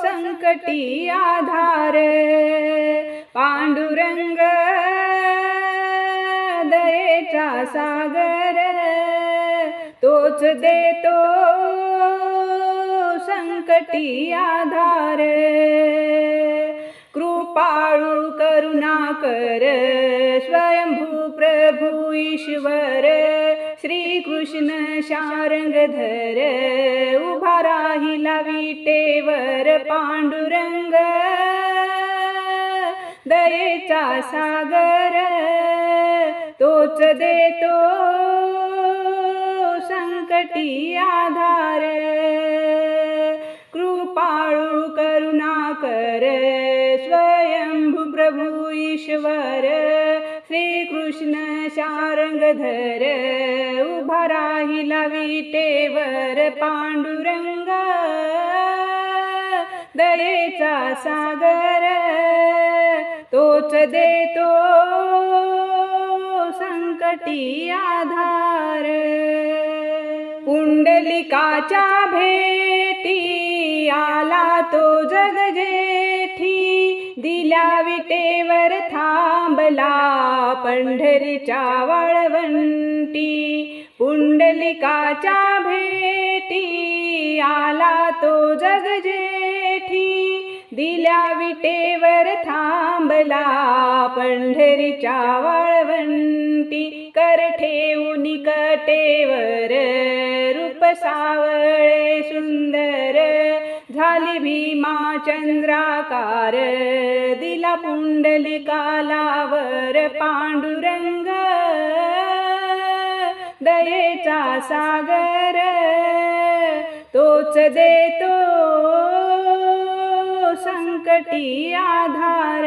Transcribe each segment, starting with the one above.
संकटी आधार पांडुरंग दयेचा सागर तोच देतो संकटी आधार. कृपाळू करुणाकर स्वयंभू प्रभू ईश्वर. श्रीकृष्ण शारंगधर उभा राहिला विटेवर पांडुरंग. दयेचा सागर तोच देतो संकटी आधार. कृपाळू करुणाकर स्वयंभू प्रभू ईश्वर. श्रीकृष्ण शारंगधर उभा राहिला विटेवर पांडुरंग दयेचा सागर तोच देतो संकटी आधार. पुंडलिकाच्या भेटी आला तो जगजेठी दिल्या विटेवर पंढरीच्या वाळवंटी पुंडलिकाच्या भेटी आला तो जगजेठी दिल्या विटेवर थांबला पंढरीच्या वाळवंटी कर ठेवून कटेवर रूप सावळे सुंदर झाली भीमा चंद्राकार दिला पुंडलिकालावर पांडुरंग दयेचा सागर तोच देतो संकटी आधार.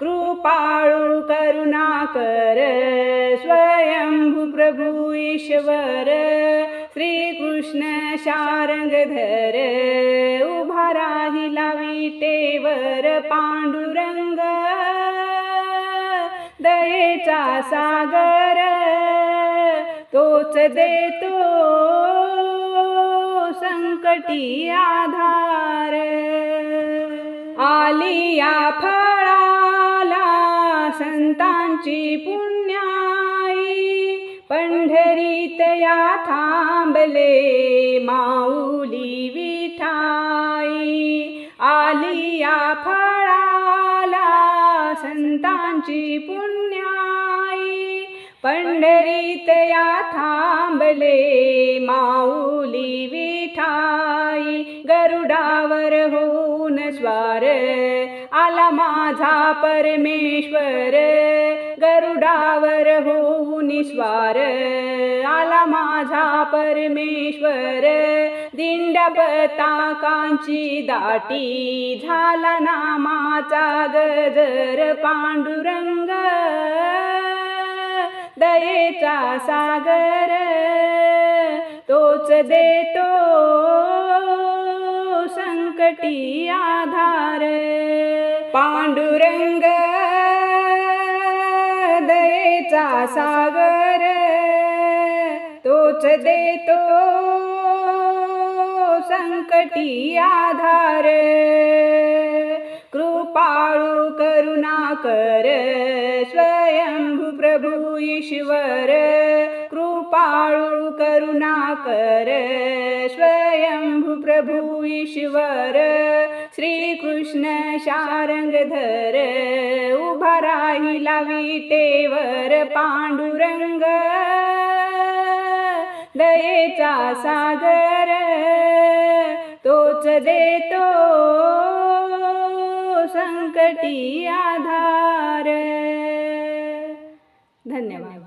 कृपाळू करुणाकर स्वयंभू प्रभू ईश्वर श्रीकृष्ण शारंगधर उभा राहिला विटेवर पांडुरंग दयेचा सागर तोच देतो संकटी आधार. आलिया फळाला संतांची पुण्य पंढरीत या थांबले माऊली विठाई. आलिया फळाला संतांची पुण्याई. पंढरीत या थांबले माऊली विठाई. गरुडावर होऊन स्वार आला माझा परमेश्वर. गरुडावर होऊन स्वार आला माझा परमेश्वर. दिंड्या पताकांची दाटी झाला नामाचा गजर पांडुरंग. दयेचा सागर तोच देतो संकटी आधार. पांडुरंग सागर तोच देतो संकटी आधार. कृपाळू करुणा कर स्वयंभू प्रभू ईश्वर. कृपाळू करुणाकर स्व प्रभु ईश्वर श्रीकृष्ण शारंगधर उभा राहिला विटेवर पांडुरंग दयेचा सागर तोच देतो संकटी आधार. धन्यवाद.